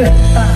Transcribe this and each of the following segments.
เกิดตา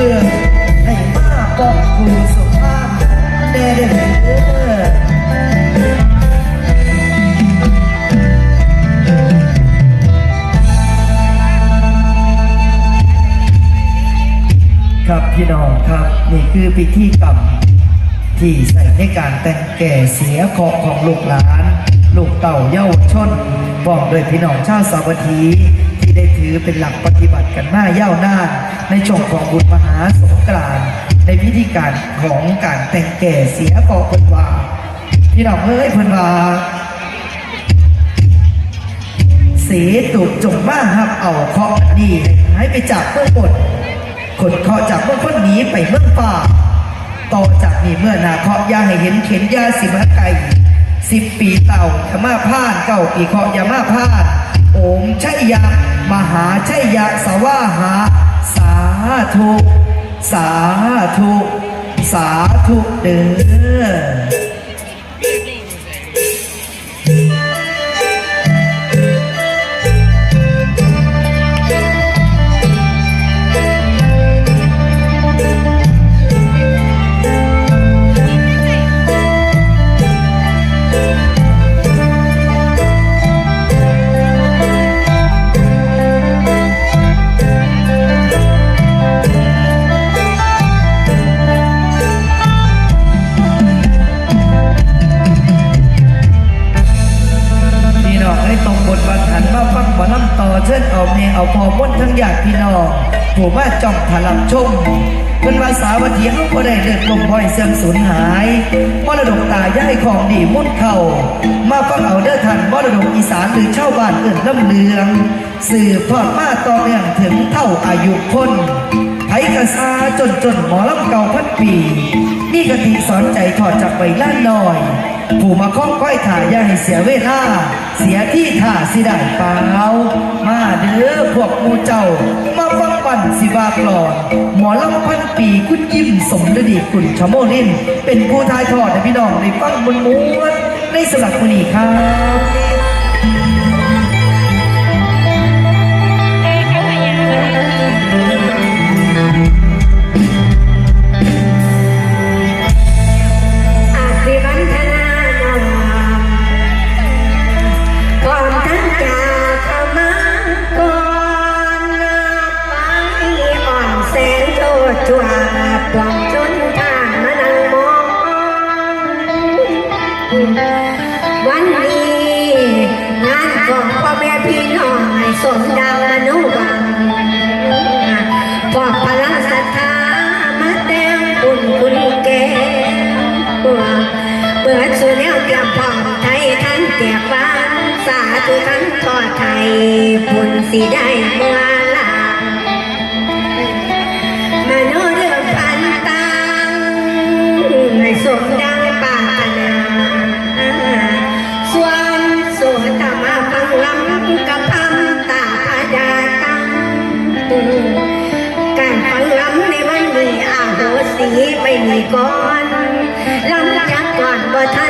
ครับพี่น้องครับนี่คือพิธีกรรมที่ใส่ในการแต่งแก่เสียขอของลูกหลาน ลูกเต่าเย้าชนบอกโดยพี่น้องชาติสาวัตถี ที่ได้ถือเป็นหลักปฏิบัติกันมาเย้าวนานในช่วงของบุญมหาสงกรานต์ในพิธีการของการแต่งแก่เสียเคราะห์เพิ่นว่าพี่น้องเอ้ยเพิ่นว่าเสตุจงมาหับเอาเคราะห์ดีให้ไปจากเมื่องบนคนเคราะห์จากเมื่อคนหนีไปเมื่อป่าต่อจากนี้เมื่อนาเคราะห์ยาให้เห็นเข็นยาสิมาไก่สิบปีเต่าอยามาพานเก้าปีเคราะห์ยามาพาน โอมชัยยะ มหาชัยยะสวาหา สาธุ สาธุ สาธุเด้อ เอาพอม้วนทั้งญาติพี่น้องผู้มาจ้องพลังชมเพิ่นว่าสาวัตถีเขาก็ได้เลือดลมพลอยเสื่อมสูญหายมรดกตายายของดีมุ่นเข่ามาฟังเอาเด้อทันมรดกอีสานหรือชาวบ้านเอื่นลำเลืองสืบทอดมาต่อเนื่องถึงเท่าอายุคนไผกระซาจนจนหมอลำเก่าพันปีนี่กติสอนใจถอดจากใบล้านลอย ผู้มาข้องก้อยถ่ายย่าให้เสียเวลา เสียที่ถ่าสิได้เปล่ามา เด้อพวกมูเจ้า มาฟังปั่นสิวากลอนหมอลำพันปีคุณยิ้มสมฤดีคุณชโมลิน เป็นผู้ทายทอดให้พี่น้องในฟังบนม้วนในสลับมุนีครับ ของพ่อแม่พี่น้องให้สมดังอนุบังพวกพลังศรัทธามาแต่งบุญคุณแก่เปิดสู่แนวเตรียมพร้อมไทยทั้งแจกฟ้าสาธุทั้งทอดไทยบุญสีได้เมื่อ ไม่มีก่อนลำจากก่อนบ่ทัน